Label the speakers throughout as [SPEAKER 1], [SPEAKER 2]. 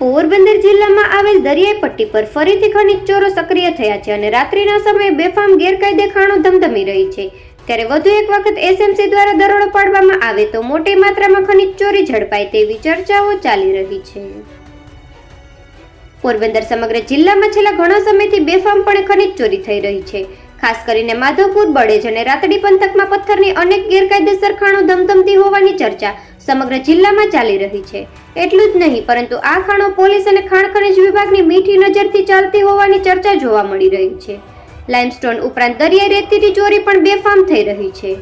[SPEAKER 1] પોરબંદર જિલ્લામાં આવેલ દરિયાઈ પટ્ટી પર ફરીથી ખનીજ ચોરો સક્રિય થયા છે અને રાત્રિના સમયે બેફામ ગેરકાયદે ખાણો ધમધમી રહી છે. ત્યારે વધુ એક વખત એસએમસી દ્વારા દરોડો પાડવામાં આવે તો મોટી માત્રામાં ખનીજ ચોરી ઝડપાય તેવી ચર્ચાઓ ચાલી રહી છે. પોરબંદર સમગ્ર જિલ્લામાં છેલ્લા ઘણા સમયથી બેફામપણે ખનીજ ચોરી થઈ રહી છે. ખાસ કરીને માધવપુર, બળેજ અને રાતડી પંથકમાં પથ્થરની અનેક ગેરકાયદેસર ખાણો ધમધમતી હોવાની ચર્ચા સમગ્ર જિલ્લામાં ચાલી રહી છે. એટલું જ નહીં, પરંતુ આ ખાણો પોલીસ અને ખાણ ખનિજ વિભાગની મીઠી નજરથી ચાલતી હોવાની ચર્ચા જોવા મળી રહી છે. લાઇમસ્ટોન ઉપરાંત દરિયાઈ રેતીની ચોરી પણ બેફામ થઈ રહી છે.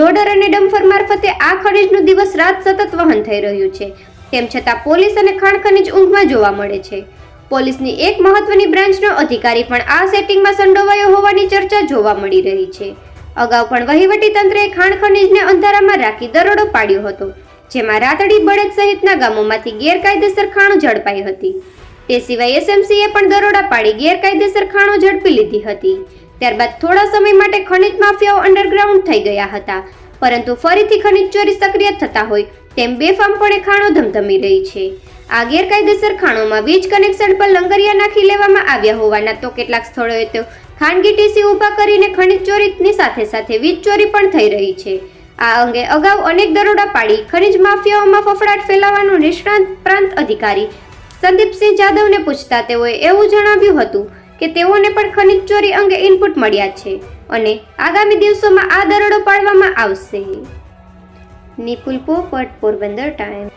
[SPEAKER 1] લોડર અને ડમ્ફર મારફતે આ ખનિજનું દિવસ રાત સતત વહન થઈ રહ્યું છે. તેમ છતાં પોલીસ અને ખાણ ખનિજ ઊંઘમાં જોવા મળે છે. પોલીસની એક મહત્વની બ્રાન્ચનો અધિકારી પણ આ સેટિંગમાં સંડોવાયો હોવાની ચર્ચા જોવા મળી રહી છે. અગાઉ પણ વહીવટી તંત્રએ ખાણ ખનીજને અંધારામાં રાખી દરોડો પાડ્યો હતો. જેમાં રાતડી બળદ સહિતના ગામોમાંથી ગેરકાયદેસર ખાણો ઝડપાઈ હતી. તે સિવાય એસએમસીએ પણ દરોડા પાડી ગેરકાયદેસર ખાણો ઝડપી લીધી હતી. ત્યારબાદ થોડા સમય માટે ખનિજ માફિયાઓ અંડરગ્રાઉન્ડ થઈ ગયા હતા. પરંતુ ફરીથી ખનિજ ચોરી સક્રિય થતા હોય તેમ બેફામપણે ખાણો ધમધમી રહી છે. આ ગેરકાયદેસર ખાણોમાં વીજ કનેક્શન પર લંગરિયા નાખી લેવામાં આવ્યા હોવાના તો કેટલાક સ્થળોએ તો ખાનગી ટીસી ઊભા કરીને ખનિજ ચોરીની સાથે સાથે વીજ ચોરી પણ થઈ રહી છે. આ અંગે અગાઉ અનેક દરોડા પાડી ખનીજ માફિયાઓમાં ફફડાટ ફેલાવવાનું નિષ્ણાંત પ્રાંત અધિકારી સંદીપસિંહ જાદવને પૂછતા તેઓએ એવું જણાવ્યું હતું કે તેઓને પણ ખનીજ ચોરી અંગે ઇનપુટ મળ્યા છે અને આગામી દિવસોમાં આ દરોડો પાડવામાં આવશે. નિપુલ પોપટ, પોરબંદર ટાઈમ.